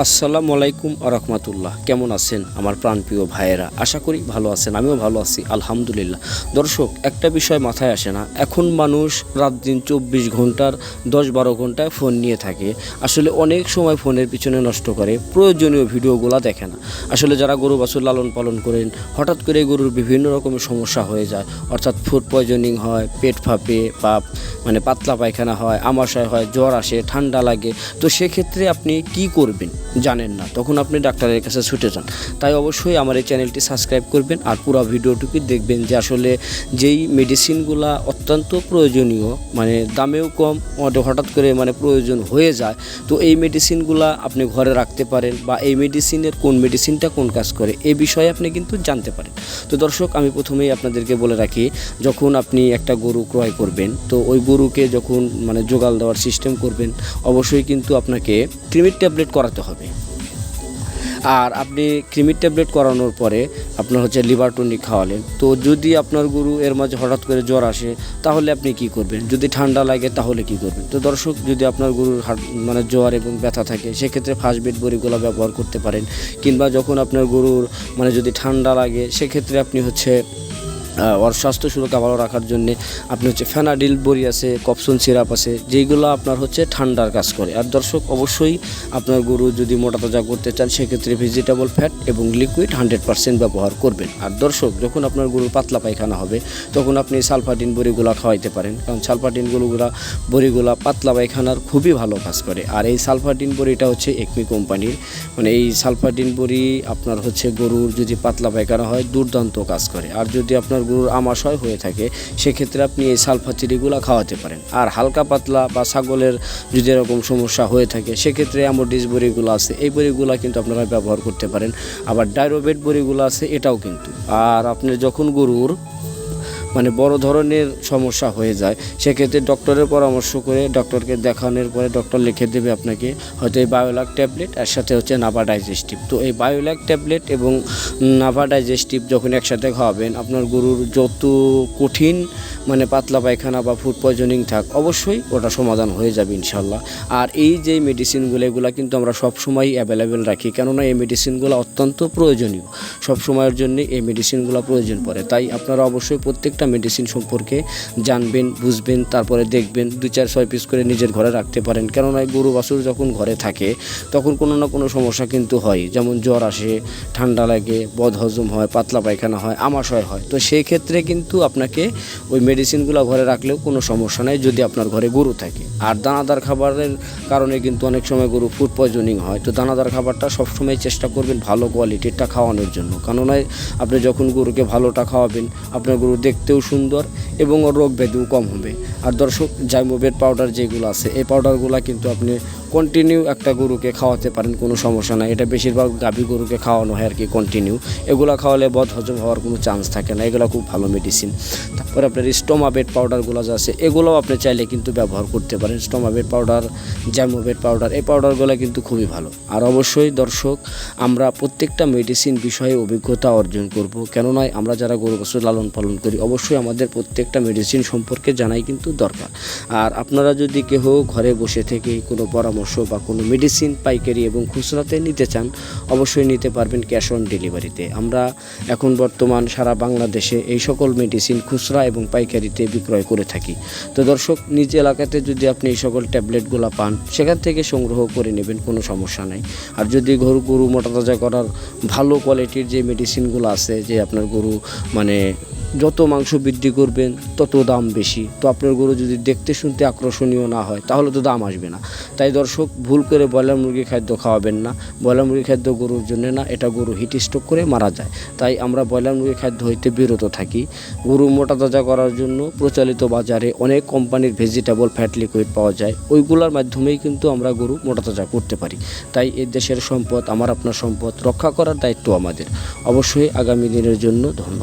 আসসালামু আলাইকুম আরহামতুল্লাহ কেমন আছেন আমার প্রাণপ্রিয় ভাইয়েরা? আশা করি ভালো আছেন, আমিও ভালো আছি, আলহামদুলিল্লাহ। দর্শক, একটা বিষয় মাথায় আসে না, এখন মানুষ রাত দিন চব্বিশ ঘণ্টার দশ বারো ঘন্টায় ফোন নিয়ে থাকে। আসলে অনেক সময় ফোনের পিছনে নষ্ট করে, প্রয়োজনীয় ভিডিওগুলো দেখে না। আসলে যারা গরু বাছুর লালন পালন করেন, হঠাৎ করে গরুর বিভিন্ন রকমের সমস্যা হয়ে যায়। অর্থাৎ ফুড পয়জনিং হয়, পেট ফাঁপে, বা মানে পাতলা পায়খানা হয়, আমাশয় হয়, জ্বর আসে, ঠান্ডা লাগে। তো সেক্ষেত্রে আপনি কি করবেন? জানেন না, তখন আপনি ডাক্তারের কাছে ছুটে যান। তাই অবশ্যই আমার এই চ্যানেলটি সাবস্ক্রাইব করবেন আর পুরো ভিডিওটুকু দেখবেন যে আসলে যেই মেডিসিনগুলা অত্যন্ত প্রয়োজনীয় মানে দামেও কম হঠাৎ- করে মানে প্রয়োজন হয়ে যায়, তো এই মেডিসিনগুলা আপনি ঘরে রাখতে পারেন বা এই মেডিসিনের কোন মেডিসিনটা কোন কাজ করে, এ বিষয়ে আপনি কিন্তু জানতে পারেন। তো দর্শক, আমি প্রথমেই আপনাদেরকে বলে রাখি, যখন আপনি একটা গরু ক্রয় করবেন, তো ওই গরুকে যখন মানে জোগাল দেওয়ার সিস্টেম করবেন, অবশ্যই কিন্তু আপনাকে ক্রিমির ট্যাবলেট করাতে হবে। আর আপনি ক্রিমির ট্যাবলেট করানোর পরে আপনার হচ্ছে লিভার টনিক খাওয়ালেন। তো যদি আপনার গরু এর মাঝে হঠাৎ করে জ্বর আসে, তাহলে আপনি কি করবেন? যদি ঠান্ডা লাগে, তাহলে কি করবেন? তো দর্শক, যদি আপনার গরুর মানে জ্বর এবং ব্যথা থাকে, সেক্ষেত্রে ফার্স্ট বেড বড়িগুলো ব্যবহার করতে পারেন। কিংবা যখন আপনার গরুর মানে যদি ঠান্ডা লাগে, সেক্ষেত্রে আপনি হচ্ছে ওর স্বাস্থ্য সুরক্ষা ভালো রাখার জন্য আপনি হচ্ছে ফেনাডিল বড়ি আছে কপসন সিরাপ আছে, যেইগুলো আপনার হচ্ছে ঠান্ডার কাজ করে। আর দর্শক, অবশ্যই আপনার গরু যদি মোটা তাজা করতে চান, সেক্ষেত্রে ভেজিটেবল ফ্যাট এবং লিকুইড হান্ড্রেড পার্সেন্ট ব্যবহার করবেন। আর দর্শক, যখন আপনার গরুর পাতলা পায়খানা হবে, তখন আপনি সালফাটিন বড়িগুলা খাওয়াইতে পারেন। কারণ সালফাটিন গরুগুলা, বড়িগুলা পাতলা পায়খানার খুবই ভালো কাজ করে। আর এই সালফাটিন বড়িটা হচ্ছে একমি কোম্পানির। মানে এই সালফাটিন বড়ি আপনার হচ্ছে গরুর যদি পাতলা পায়খানা হয়, দুর্দান্ত কাজ করে। আর যদি আপনার গরুর আমাশয় হয়ে থাকে, সেক্ষেত্রে আপনি এই সালফাচিরিগুলো খাওয়াতে পারেন। আর হালকা পাতলা বা ছাগলের যদি এরকম সমস্যা হয়ে থাকে, সেক্ষেত্রে অ্যামোডিস বড়িগুলো আছে, এই বড়িগুলো কিন্তু আপনারা ব্যবহার করতে পারেন। আবার ডাইরোবেট বড়িগুলো আছে, এটাও কিন্তু। আর আপনি যখন গরুর মানে বড় ধরনের সমস্যা হয়ে যায়। সেক্ষেত্রে ডক্টরের পরামর্শ করে ডক্টরকে দেখানোর পরে ডক্টর লিখে দেবে আপনাকে হয়তো এই বায়োলাক ট্যাবলেট আর সাথে হচ্ছে নাভা ডাইজেস্টিভ তো এই বায়োলাক ট্যাবলেট এবং নাভা ডাইজেস্টিভ যখন একসাথে খাওয়াবেন, আপনার গরুর যত কঠিন মানে পাতলা পায়খানা বা ফুড পয়জনিং থাক, অবশ্যই ওটা সমাধান হয়ে যাবে ইনশাল্লাহ আর এই যে মেডিসিনগুলো এগুলো কিন্তু আমরা সবসময় অ্যাভেলেবেল রাখি। কেননা এই মেডিসিনগুলো অত্যন্ত প্রয়োজনীয়। সব সময়ের জন্য এই মেডিসিনগুলো প্রয়োজন পড়ে। তাই আপনারা অবশ্যই প্রত্যেকটা মেডিসিন সম্পর্কে জানবেন, বুঝবেন, তারপরে দেখবেন দু চার, ছয় পিস করে নিজের ঘরে রাখতে পারেন। কেননা গরু বাছুর যখন ঘরে থাকে, তখন কোনো না কোনো সমস্যা কিন্তু হয়। যেমন জ্বর আসে, ঠান্ডা লাগে বদ হজম হয়, পাতলা পায়খানা হয়, আমাশয় হয়। তো সেই ক্ষেত্রে কিন্তু আপনাকে ওই মেডিসিনগুলো ঘরে রাখলেও কোনো সমস্যা নেই যদি আপনার ঘরে গরু থাকে। আর দানাদার খাবারের কারণে কিন্তু অনেক সময় গরু ফুড পয়জনিং হয়। তো দানাদার খাবারটা সবসময় চেষ্টা করবেন ভালো কোয়ালিটিরটা খাওয়ানোর জন্য। কেননা আপনি যখন গরুকে ভালোটা খাওয়াবেন, আপনার গরু দেখতেও সুন্দর এবং ওর রোগ ব্যাধিও কম হবে। আর দর্শক জাইমোবেট পাউডার যেগুলো আছে, এই পাউডারগুলো কিন্তু আপনি কন্টিনিউ একটা গরুকে খাওয়াতে পারেন, কোনো সমস্যা নাই। এটা বেশিরভাগ গাভী গরুকে খাওয়ানো হয় আর কি কন্টিনিউ এগুলো খাওয়ালে বদ হজম হওয়ার কোনো চান্স থাকে না, এগুলো খুব ভালো মেডিসিন তারপরে আপনার স্টোমাবেট পাউডারগুলো যা আছে, এগুলোও আপনি চাইলে কিন্তু ব্যবহার করতে পারেন। স্টোমাবেট পাউডার জ্যামোবেট পাউডার এই পাউডারগুলো কিন্তু খুবই ভালো। আর অবশ্যই দর্শক, আমরা প্রত্যেকটা মেডিসিন বিষয়ে অভিজ্ঞতা অর্জন করব। কেননা আমরা যারা গরু পশু লালন পালন করি, অবশ্যই আমাদের প্রত্যেকটা মেডিসিন সম্পর্কে জানাই কিন্তু দরকার। আর আপনারা যদি কেহ ঘরে বসে থেকে কোনো পরামর্শ বা কোনো মেডিসিন পাইকারি এবং খুচরাতে নিতে চান, অবশ্যই নিতে পারবেন ক্যাশ অন ডেলিভারিতে আমরা এখন বর্তমান সারা বাংলাদেশে এই সকল মেডিসিন খুচরা এবং পাইকারিতে বিক্রয় করে থাকি। তো দর্শক, নিজ এলাকাতে যদি আপনি এই সকল ট্যাবলেটগুলো পান, সেখান থেকে সংগ্রহ করে নেবেন, কোনো সমস্যা নাই। আর যদি গরু গরু মোটা তাজা করার ভালো কোয়ালিটির যে মেডিসিনগুলো আছে, যে আপনার গরু মানে যত মাংস বৃদ্ধি করবেন, তত দাম বেশি। তো আপনার গরু যদি দেখতে শুনতে আকর্ষণীয় না হয়, তাহলে তো দাম আসবে না। তাই দর্শক, ভুল করে ব্রয়লার মুরগি খাদ্য খাওয়াবেন না। ব্রয়লার মুরগি খাদ্য গরুর জন্য না, এটা গরু হিট স্ট্রোক করে মারা যায়। তাই আমরা ব্রয়লার মুরগি খাদ্য হইতে বিরত থাকি। গরু মোটা তাজা করার জন্য প্রচলিত বাজারে অনেক কোম্পানির ভেজিটেবল ফ্যাট লিকুইড পাওয়া যায়। ওইগুলোর মাধ্যমেই কিন্তু আমরা গরু মোটা তাজা করতে পারি। তাই এ দেশের সম্পদ, আমার আপনার সম্পদ রক্ষা করার দায়িত্ব আমাদের। অবশ্যই আগামী দিনের জন্য ধন্যবাদ।